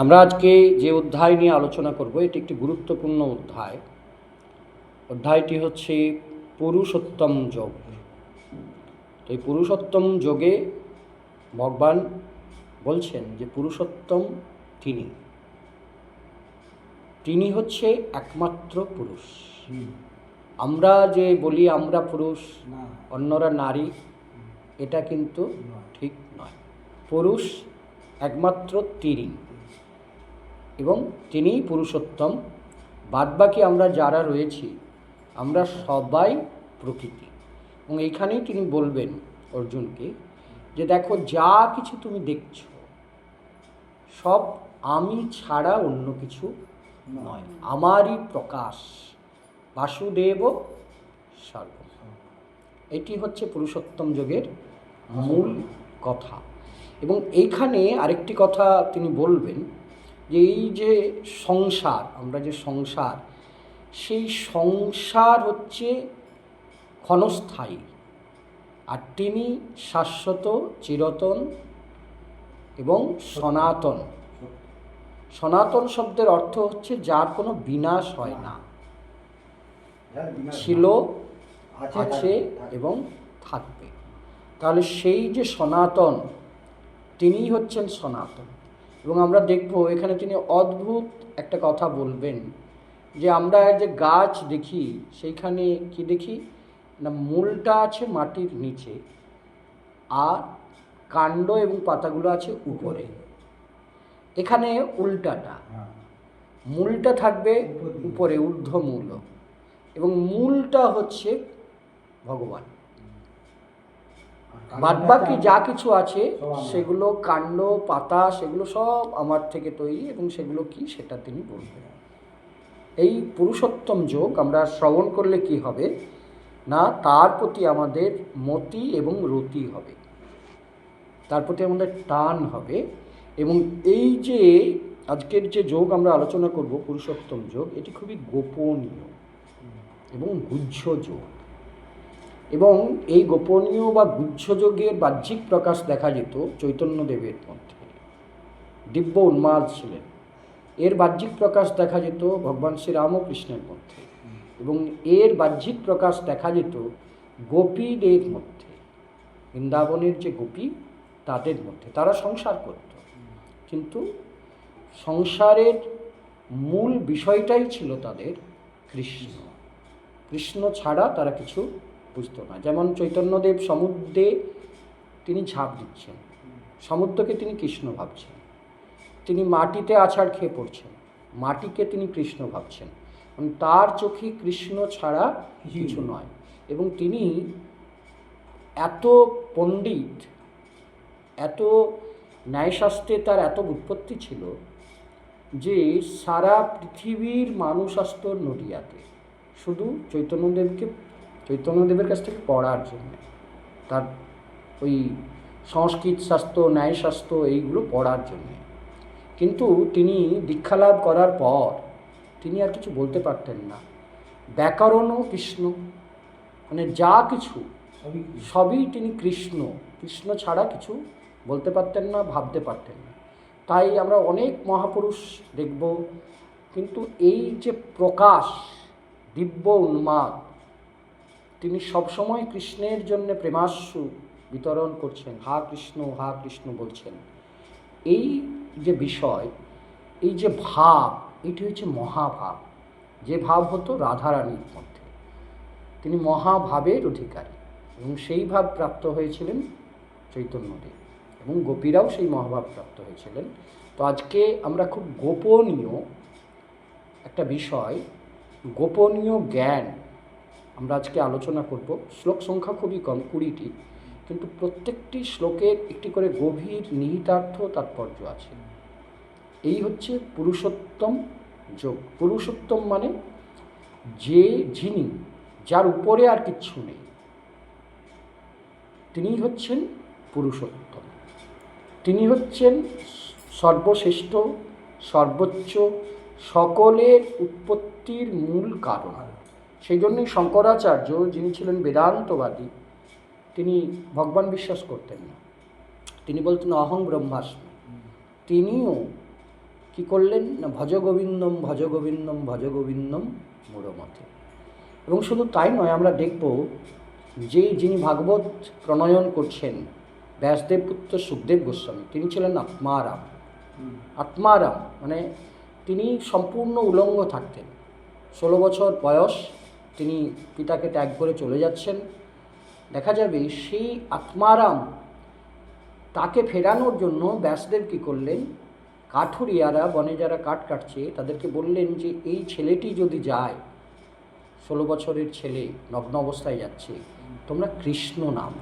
আমরা আজকে যে অধ্যায় নিয়ে আলোচনা করব এটি একটি গুরুত্বপূর্ণ অধ্যায়। অধ্যায়টি হচ্ছে পুরুষোত্তম যোগ। তো এই পুরুষোত্তম যোগে ভগবান বলছেন যে পুরুষোত্তম তিনি। তিনি হচ্ছে একমাত্র পুরুষ। আমরা যে বলি আমরা পুরুষ অন্যরা নারী এটা কিন্তু ঠিক নয়। পুরুষ একমাত্র তিনি এবং তিনিই পুরুষোত্তম। বাদবাকি আমরা যারা রয়েছি, আমরা সবাই প্রকৃতি। এবং এইখানেই তিনি বলবেন অর্জুনকে যে দেখো, যা কিছু তুমি দেখছ, সব আমি ছাড়া অন্য কিছু নয়। আমারই প্রকাশ বাসুদেব সর্ব এটি হচ্ছে পুরুষোত্তম যোগের মূল কথা। এবং এইখানে আরেকটি কথা তিনি বলবেন যে এই যে সংসার আমরা যে সংসার সেই সংসার হচ্ছে ক্ষণস্থায়ী। আর তিনি শাশ্বত চিরতন এবং সনাতন। সনাতন শব্দের অর্থ হচ্ছে যার কোনো বিনাশ হয় না। ছিল আছে এবং থাকবে। তাহলে সেই যে সনাতন তিনিই হচ্ছেন সনাতন। এবং আমরা দেখব এখানে তিনি অদ্ভুত একটা কথা বলবেন যে আমরা যে গাছ দেখি সেইখানে কি দেখি? না মূলটা আছে মাটির নিচে আর কাণ্ড এবং পাতাগুলো আছে উপরে। এখানে উল্টাটা মূলটা থাকবে উপরে। ঊর্ধ্ব মূল এবং মূলটা হচ্ছে ভগবান। বাদবাকি যা কিছু আছে, সেগুলো কাণ্ড, পাতা, সেগুলো সব আমার থেকে তৈরি এবং সেগুলো কি সেটা তিনি বলবেন। এই পুরুষোত্তম যোগ আমরা শ্রবণ করলে কি হবে? না, তার প্রতি আমাদের মতি এবং রতি হবে। তার প্রতি আমাদের টান হবে এবং এই যে আজকের যে যোগ আমরা আলোচনা করব, পুরুষোত্তম যোগ, এটি খুবই গোপনীয় এবং গুহ্য যোগ। এবং এই গোপনীয় বা গুহ্যযোগের বাহ্যিক প্রকাশ দেখা যেত চৈতন্যদেবের মধ্যে। দিব্য উন্মাদ ছিলেন। এর বাহ্যিক প্রকাশ দেখা যেত ভগবান শ্রীরামকৃষ্ণের মধ্যে এবং এর বাহ্যিক প্রকাশ দেখা যেত গোপীদের মধ্যে। বৃন্দাবনের যে গোপী, তাদের মধ্যে। তারা সংসার করত। কিন্তু সংসারের মূল বিষয়টাই ছিল তাদের কৃষ্ণ। কৃষ্ণ ছাড়া তারা কিছু বুঝতো না। যেমন চৈতন্যদেব সমুদ্রে তিনি ঝাঁপ দিচ্ছেন। সমুদ্রকে তিনি কৃষ্ণ ভাবছেন। তিনি মাটিতে আছাড় খেয়ে পড়ছেন। মাটিকে তিনি কৃষ্ণ ভাবছেন। এবং তার চোখে কৃষ্ণ ছাড়া কিছু নয়। এবং তিনি এত পণ্ডিত এত ন্যায়শাস্ত্রে তার এত উৎপত্তি ছিল যে সারা পৃথিবীর মানুষ আসত নদিয়াতে। শুধু চৈতন্যদেবকে চৈতন্যদেবের কাছ থেকে পড়ার জন্য। তার ওই সংস্কৃত শাস্ত্র ন্যায়শাস্ত্র এইগুলো পড়ার জন্যে। কিন্তু তিনি দীক্ষালাভ করার পর তিনি আর কিছু বলতে পারতেন না। ব্যাকরণও কৃষ্ণ। মানে যা কিছু সবই সবই তিনি কৃষ্ণ। কৃষ্ণ ছাড়া কিছু বলতে পারতেন না ভাবতে পারতেন না। তাই আমরা অনেক মহাপুরুষ দেখব। কিন্তু এই যে প্রকাশ দিব্য উন্মাদ তিনি সবসময় কৃষ্ণের জন্য প্রেমাশ্রু বিতরণ করছেন। হা কৃষ্ণ হা কৃষ্ণ বলছেন। এই যে বিষয়, এই যে ভাব, এটি হচ্ছে মহাভাব। যে ভাব হতো রাধারানীর মধ্যে। তিনি মহাভাবের অধিকারী এবং সেই ভাব প্রাপ্ত হয়েছিলেন চৈতন্যদেব এবং গোপীরাও সেই মহাভাব প্রাপ্ত হয়েছিলেন। তো আজকে আমরা খুব গোপনীয় একটা বিষয়, গোপনীয় জ্ঞান আমরা আজকে আলোচনা করব। শ্লোক সংখ্যা খুবই কম, কুড়িটি। কিন্তু প্রত্যেকটি শ্লোকের একটি করে গভীর নিহিতার্থ তাৎপর্য আছে। এই হচ্ছে পুরুষোত্তম যোগ। পুরুষোত্তম মানে যে যিনি, যার উপরে আর কিচ্ছু নেই তিনি হচ্ছেন পুরুষোত্তম। তিনি হচ্ছেন সর্বশ্রেষ্ঠ, সর্বোচ্চ, সকলের উৎপত্তির মূল কারণ। সেই জন্যই শঙ্করাচার্য, যিনি ছিলেন বেদান্তবাদী, তিনি ভগবান বিশ্বাস করতেন না। তিনি বলতেন, অহং ব্রহ্মাস্মি। তিনিও কি করলেন? না ভজ গোবিন্দম ভজ গোবিন্দম মূঢ়মতে এবং শুধু তাই নয়, আমরা দেখব যে যিনি ভাগবত প্রণয়ন করছেন, ব্যাসদেব পুত্র সুখদেব গোস্বামী, তিনি ছিলেন আত্মারাম। আত্মারাম মানে তিনি সম্পূর্ণ উলঙ্গ থাকতেন। ষোলো বছর বয়স তিনি পিতাকে ত্যাগ করে চলে যাচ্ছেন। দেখা যাবে সেই আত্মারাম তাকে ফেরানোর জন্য ব্যাসদেব কী করলেন? কাঠুরিয়ারা বনে যারা কাঠ কাটছে, তাদেরকে বললেন যে, এই ছেলেটি যদি যায়, ষোলো বছরের ছেলে নগ্ন অবস্থায় যাচ্ছে, তোমরা কৃষ্ণ নাম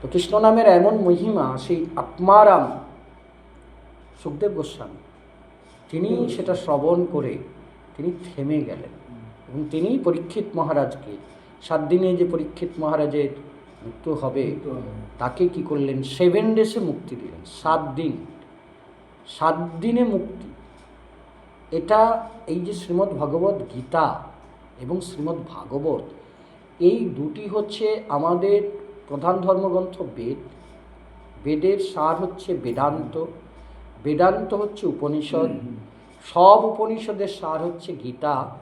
তো কৃষ্ণ নামের এমন মহিমা, সেই আত্মারাম সুখদেব গোস্বামী। তিনি সেটা শ্রবণ করে তিনি থেমে গেলেন। এবং তিনি পরীক্ষিত মহারাজকে। সাত দিনে যে পরীক্ষিত মহারাজের মৃত্যু হবে তাকে কি করলেন? সেভেন ডেসে মুক্তি দিলেন সাত দিন। সাত দিনে মুক্তি। এটা এই যে শ্রীমদ্ ভগবত গীতা এবং শ্রীমদ্ ভাগবত এই দুটি হচ্ছে আমাদের প্রধান ধর্মগ্রন্থ বেদ। বেদের সার হচ্ছে বেদান্ত। বেদান্ত হচ্ছে উপনিষদ। সব উপনিষদের সার হচ্ছে গীতা।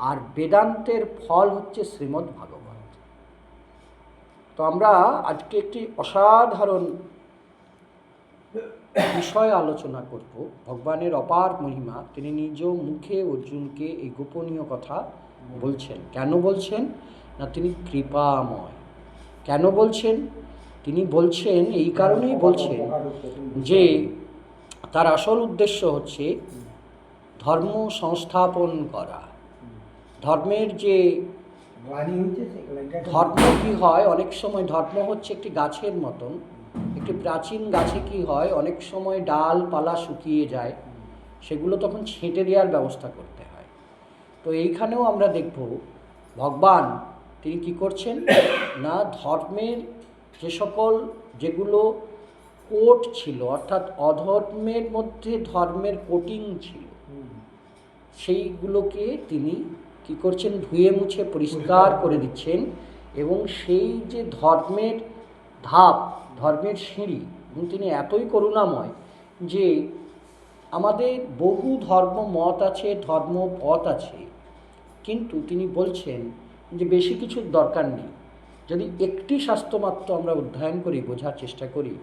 আর বেদান্তের ফল হচ্ছে শ্রীমদ্ ভাগবত। তো আমরা আজকে একটি অসাধারণ বিষয় আলোচনা করব, ভগবানের অপার মহিমা। তিনি নিজ মুখে অর্জুনকে এই গোপনীয় কথা বলছেন। কেন বলছেন? না, তিনি কৃপাময়। কেন বলছেন? তিনি বলছেন, এই কারণেই বলছেন যে তার আসল উদ্দেশ্য হচ্ছে ধর্ম সংস্থাপন করা। ধর্মের যে ধর্ম কি হয়? অনেক সময় ধর্ম হচ্ছে একটি গাছের মতন। একটি প্রাচীন গাছে কি হয়? অনেক সময় ডাল পালা শুকিয়ে যায়। সেগুলো তখন ছেঁটে দেওয়ার ব্যবস্থা করতে হয়। তো এইখানেও আমরা দেখব ভগবান তিনি কি করছেন? না ধর্মের যে সকল যেগুলো কোট ছিল অর্থাৎ অধর্মের মধ্যে ধর্মের কোটিং ছিল সেইগুলোকে তিনি কি করছেন? ধুয়ে মুছে পরিষ্কার করে দিচ্ছেন এবং সেই যে ধর্মের ধাপ, ধর্মের সিঁড়ি, এবং তিনি এতই করুণাময় যে আমাদের বহু ধর্ম মত আছে, ধর্ম পথ আছে, কিন্তু তিনি বলছেন যে বেশি কিছুর দরকার নেই। যদি একটি শাস্ত্রমাত্র আমরা অধ্যয়ন করি, বোঝার চেষ্টা করি,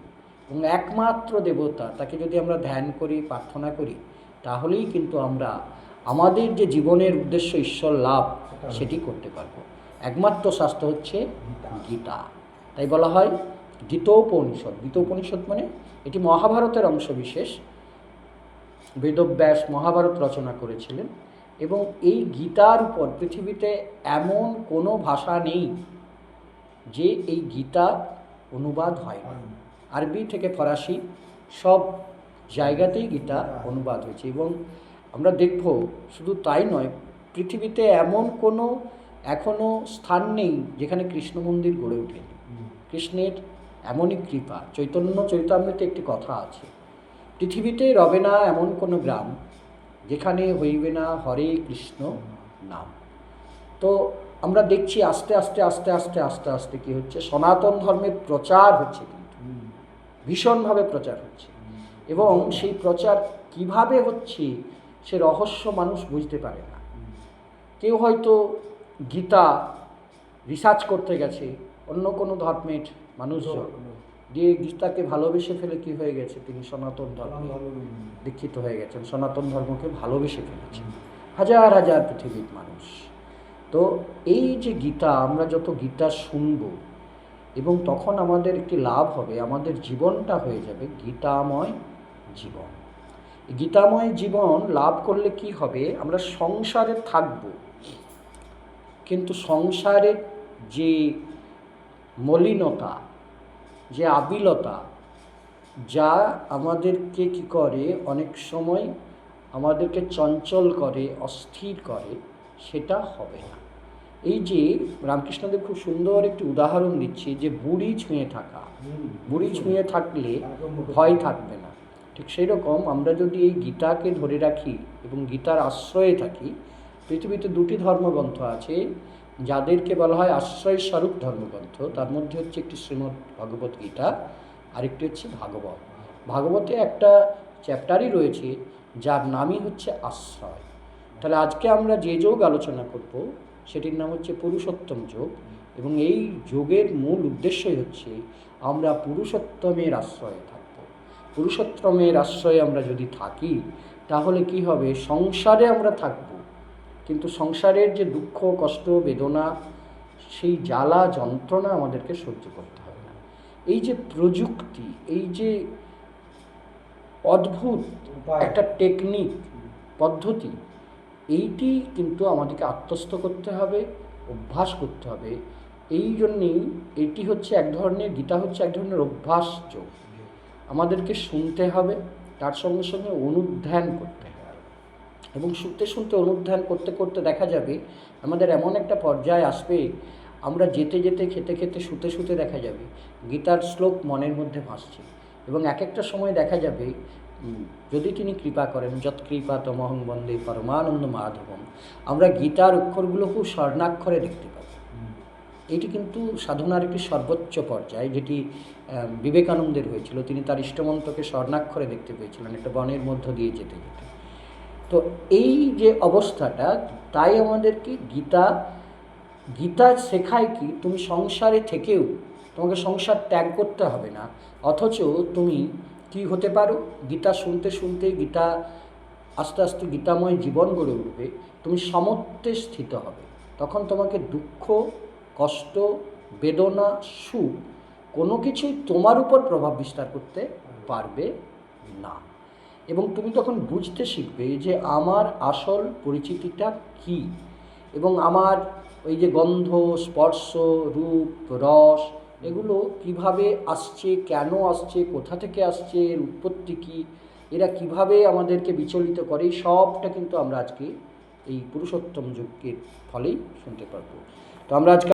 এবং একমাত্র দেবতা, তাকে যদি আমরা ধ্যান করি, প্রার্থনা করি, তাহলেই কিন্তু আমরা আমাদের যে জীবনের উদ্দেশ্য ঈশ্বর লাভ, সেটি করতে পারব। একমাত্র শাস্ত্র হচ্ছে গীতা। তাই বলা হয় গীতোপনিষদ। গীতোপনিষদ মানে এটি মহাভারতের অংশ বিশেষ। বেদব্যাস মহাভারত রচনা করেছিলেন এবং এই গীতার উপর পৃথিবীতে এমন কোনো ভাষা নেই যে এই গীতা অনুবাদ হয় আরবি থেকে ফরাসি সব জায়গাতেই গীতা অনুবাদ হয়েছে এবং আমরা দেখব। শুধু তাই নয়, পৃথিবীতে এমন কোনো এখনও স্থান নেই যেখানে কৃষ্ণ মন্দির গড়ে ওঠেনি কৃষ্ণের এমনই কৃপা। চৈতন্য চৈতামৃতে একটি কথা আছে। পৃথিবীতে রবে না এমন কোনো গ্রাম যেখানে হইবে না হরে কৃষ্ণ নাম। তো আমরা দেখছি আস্তে আস্তে আস্তে আস্তে আস্তে আস্তে কি হচ্ছে? সনাতন ধর্মের প্রচার হচ্ছে কিন্তু। ভীষণভাবে প্রচার হচ্ছে। এবং সেই প্রচার কীভাবে হচ্ছে সে রহস্য মানুষ বুঝতে পারে না। কেউ হয়তো গীতা রিসার্চ করতে গেছে অন্য কোনো ধর্মের মানুষজন। দিয়ে গীতাকে ভালোবেসে ফেলে কি হয়ে গেছে? তিনি সনাতন ধর্মে দীক্ষিত হয়ে গেছেন। সনাতন ধর্মকে ভালোবেসে ফেলেছেন হাজার হাজার পৃথিবীর মানুষ। তো এই যে গীতা আমরা যত গীতা শুনব এবং তখন আমাদের একটি লাভ হবে? আমাদের জীবনটা হয়ে যাবে গীতাময় জীবন। গীতাময় জীবন লাভ করলে কি হবে? আমরা সংসারে থাকব। কিন্তু সংসারের যে মলিনতা যে আবিলতা যা আমাদেরকে কি করে? অনেক সময় আমাদেরকে চঞ্চল করে অস্থির করে সেটা হবে না। এই যে রামকৃষ্ণদেব খুব সুন্দর একটি উদাহরণ দিচ্ছে যে বুড়ি ছুঁয়ে থাকা। বুড়ি ছুঁয়ে থাকলে ভয় থাকবে না। ঠিক সেই রকম আমরা যদি এই গীতাকে ধরে রাখি এবং গীতার আশ্রয়ে থাকি, পৃথিবীতে দুটি ধর্মগ্রন্থ আছে, যাদেরকে বলা হয় আশ্রয় স্বরূপ ধর্মগ্রন্থ। তার মধ্যে হচ্ছে একটি শ্রীমদ্ ভগবত গীতা, আরেকটি হচ্ছে ভাগবত। ভাগবতে একটা চ্যাপ্টারই রয়েছে, যার নামই হচ্ছে আশ্রয়। তাহলে আজকে আমরা যে যোগ আলোচনা করব, সেটির নাম হচ্ছে পুরুষোত্তম যোগ। এবং এই যোগের মূল উদ্দেশ্যই হচ্ছে, আমরা পুরুষোত্তমের আশ্রয়ে থাকব পুরুষোত্তমের আশ্রয়ে আমরা যদি থাকি তাহলে কি হবে? সংসারে আমরা থাকব। কিন্তু সংসারের যে দুঃখ কষ্ট বেদনা সেই জ্বালা যন্ত্রণা আমাদেরকে সহ্য করতে হবে না। এই যে প্রযুক্তি এই যে অদ্ভুত একটা টেকনিক পদ্ধতি এইটি কিন্তু আমাদেরকে আত্মস্থ করতে হবে অভ্যাস করতে হবে। এই জন্যেই এটি হচ্ছে এক ধরনের গীতা হচ্ছে এক ধরনের অভ্যাস যোগ। আমাদেরকে শুনতে হবে, তার সঙ্গে সঙ্গে অনুধ্যান করতে হবে। এবং শুনতে শুনতে অনুধ্যান করতে করতে দেখা যাবে, আমাদের এমন একটা পর্যায়ে আসবে, আমরা যেতে যেতে, খেতে খেতে, শুতে শুতে দেখা যাবে, গীতার শ্লোক মনের মধ্যে ভাসছে। এবং এক একটা সময় দেখা যাবে যদি তিনি কৃপা করেন, যৎ কৃপা তমহং বন্দে পরমানন্দ মাধবম, আমরা গীতার অক্ষরগুলো খুব স্বর্ণাক্ষরে দেখতে পাবো। এটি কিন্তু সাধনার একটি সর্বোচ্চ পর্যায়, যেটি বিবেকানন্দের হয়েছিল। তিনি তার ইষ্টমন্তকে স্বর্ণাক্ষরে দেখতে পেয়েছিলেন, একটা বনের মধ্য দিয়ে যেতে যেতে। তো এই যে অবস্থাটা, তাই আমাদেরকে গীতা গীতা শেখায় কি, তুমি সংসারে থেকেও তোমাকে সংসার ত্যাগ করতে হবে না, অথচ তুমি কি হতে পারো? গীতা শুনতে শুনতে, গীতা, আস্তে আস্তে গীতাময় জীবন গড়ে উঠবে, তুমি সমত্বে স্থিত হবে। তখন তোমাকে দুঃখ কষ্ট, বেদনা, সুখ কোনো কিছুই তোমার উপর প্রভাব বিস্তার করতে পারবে না। এবং তুমি তখন বুঝতে শিখবে যে আমার আসল পরিচিতিটা কি এবং আমার ওই যে গন্ধ, স্পর্শ, রূপ, রস এগুলো কীভাবে আসছে, কেন আসছে, কোথা থেকে আসছে, এর উৎপত্তি কী, এরা কীভাবে আমাদেরকে বিচলিত করে, সবটা কিন্তু আমরা আজকে এই পুরুষোত্তম যুগের ফলেই শুনতে পারব। তো আমরা আজকে